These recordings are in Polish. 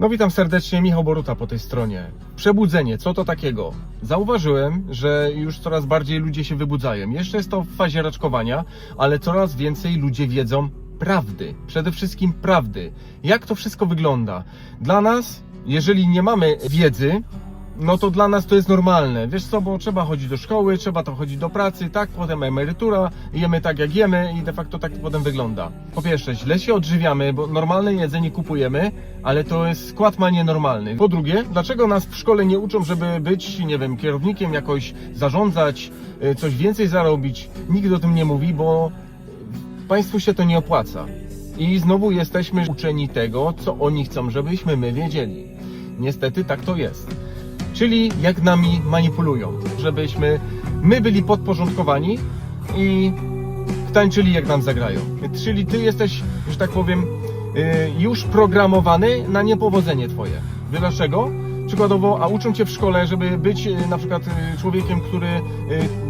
No witam serdecznie, Michał Boruta po tej stronie. Przebudzenie, co to takiego? Zauważyłem, że już coraz bardziej ludzie się wybudzają. Jeszcze jest to w fazie raczkowania, ale coraz więcej ludzie wiedzą prawdy. Przede wszystkim prawdy. Jak to wszystko wygląda? Dla nas, jeżeli nie mamy wiedzy, no to dla nas to jest normalne. Wiesz co, bo trzeba chodzić do szkoły, trzeba to chodzić do pracy, tak, potem emerytura, jemy tak jak jemy i de facto tak potem wygląda. Po pierwsze, źle się odżywiamy, bo normalne jedzenie kupujemy, ale to jest skład ma nienormalny. Po drugie, dlaczego nas w szkole nie uczą, żeby być, nie wiem, kierownikiem jakoś, zarządzać, y, coś więcej zarobić? Nikt o tym nie mówi, bo państwu się to nie opłaca. I znowu jesteśmy uczeni tego, co oni chcą, żebyśmy my wiedzieli. Niestety tak to jest. Czyli jak nami manipulują, żebyśmy my byli podporządkowani i tańczyli jak nam zagrają. Czyli ty jesteś, że tak powiem, y, już programowany na niepowodzenie twoje. Wiesz dlaczego? Przykładowo, a uczą cię w szkole, żeby być y, na przykład y, człowiekiem, który,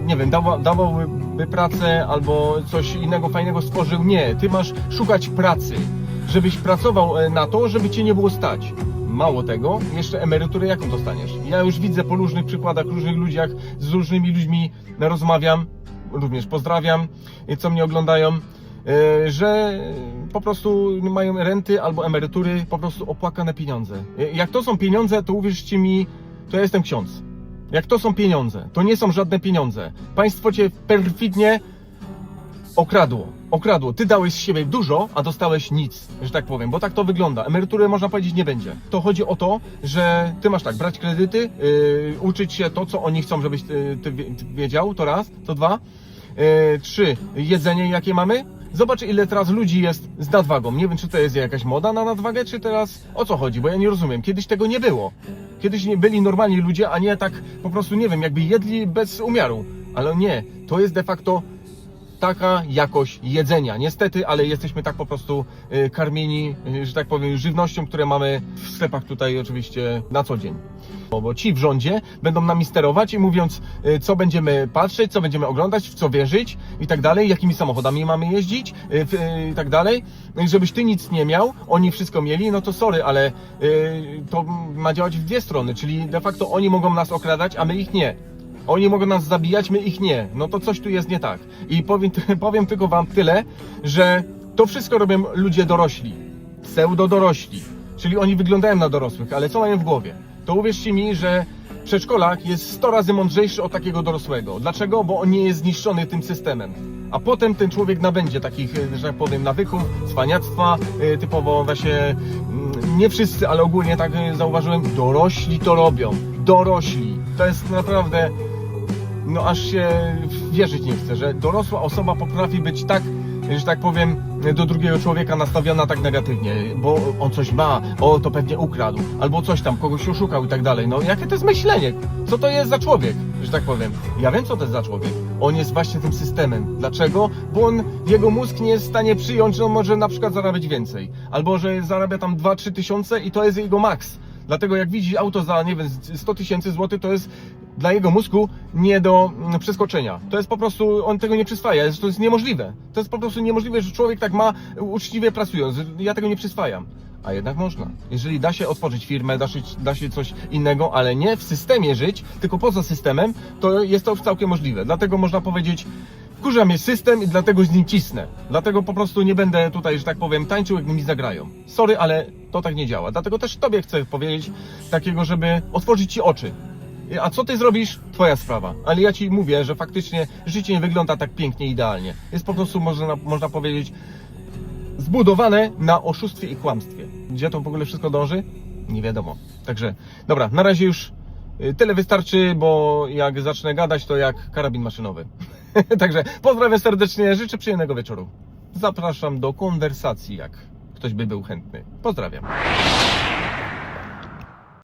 nie wiem, dawa, dawałby pracę albo coś innego fajnego stworzył. Nie, ty masz szukać pracy, żebyś pracował na to, żeby cię nie było stać. Mało tego, jeszcze emeryturę jaką dostaniesz? Ja już widzę po różnych przykładach, różnych ludziach, z różnymi ludźmi rozmawiam, również pozdrawiam, y, co mnie oglądają, y, że po prostu mają renty albo emerytury, po prostu opłakane pieniądze. Y, Jak to są pieniądze, to uwierzcie mi, to ja jestem ksiądz. Jak to są pieniądze, to nie są żadne pieniądze. Państwo cię perfidnie okradło. Okradło. Ty dałeś z siebie dużo, a dostałeś nic, że tak powiem, bo tak to wygląda. Emerytury można powiedzieć nie będzie. To chodzi o to, że ty masz tak, brać kredyty, yy, uczyć się to, co oni chcą, żebyś ty, ty wie- ty wiedział, to raz, to dwa. Yy, trzy, jedzenie jakie mamy. Zobacz, ile teraz ludzi jest z nadwagą. Nie wiem, czy to jest jakaś moda na nadwagę, czy teraz o co chodzi, bo ja nie rozumiem. Kiedyś tego nie było. Kiedyś byli normalni ludzie, a nie tak po prostu, nie wiem, jakby jedli bez umiaru. Ale nie, to jest de facto taka jakość jedzenia. Niestety, ale jesteśmy tak po prostu y, karmieni, y, że tak powiem, żywnością, które mamy w sklepach tutaj oczywiście na co dzień. Bo ci w rządzie będą nami sterować i mówiąc, y, co będziemy patrzeć, co będziemy oglądać, w co wierzyć i tak dalej, jakimi samochodami mamy jeździć i tak dalej. Y, Żebyś ty nic nie miał, oni wszystko mieli, no to sorry, ale to ma działać w dwie strony, czyli de facto oni mogą nas okradać, a my ich nie. Oni mogą nas zabijać, my ich nie. No to coś tu jest nie tak. I powiem, powiem tylko wam tyle, że to wszystko robią ludzie dorośli. Pseudo dorośli. Czyli oni wyglądają na dorosłych, ale co mają w głowie? To uwierzcie mi, że przedszkolak jest 100 razy mądrzejszy od takiego dorosłego. Dlaczego? Bo on nie jest zniszczony tym systemem. A potem ten człowiek nabędzie takich, e, że tak powiem, nawyków, cwaniactwa, e, typowo właśnie, mm, nie wszyscy, ale ogólnie tak e, zauważyłem, dorośli to robią. Dorośli. To jest naprawdę no aż się wierzyć nie chce, że dorosła osoba potrafi być tak, że tak powiem, do drugiego człowieka nastawiona tak negatywnie, bo on coś ma, o to pewnie ukradł, albo coś tam, kogoś oszukał i tak dalej. No jakie to jest myślenie? Co to jest za człowiek, że tak powiem? Ja wiem, co to jest za człowiek. On jest właśnie tym systemem. Dlaczego? Bo on, jego mózg nie jest w stanie przyjąć, że on może na przykład zarabiać więcej, albo że zarabia tam 2-3 tysiące i to jest jego maks. Dlatego jak widzi auto za, nie wiem, 100 tysięcy złotych, to jest dla jego mózgu nie do mm, przeskoczenia. To jest po prostu, on tego nie przyswaja, to jest niemożliwe. To jest po prostu niemożliwe, że człowiek tak ma uczciwie pracując. Ja tego nie przyswajam. A jednak można. Jeżeli da się otworzyć firmę, da się, da się coś innego, ale nie w systemie żyć, tylko poza systemem, to jest to całkiem możliwe. Dlatego można powiedzieć, wkurza mnie system i dlatego z nim cisnę. Dlatego po prostu nie będę tutaj, że tak powiem, tańczył, jak mi zagrają. Sorry, ale to tak nie działa. Dlatego też Tobie chcę powiedzieć takiego, żeby otworzyć Ci oczy. A co ty zrobisz? Twoja sprawa. Ale ja ci mówię, że faktycznie życie nie wygląda tak pięknie, idealnie. Jest po prostu, można, można powiedzieć, zbudowane na oszustwie i kłamstwie. Gdzie to w ogóle wszystko dąży? Nie wiadomo. Także, dobra, na razie już y, tyle wystarczy, bo jak zacznę gadać, to jak karabin maszynowy. Także pozdrawiam serdecznie, życzę przyjemnego wieczoru. Zapraszam do konwersacji, jak ktoś by był chętny. Pozdrawiam.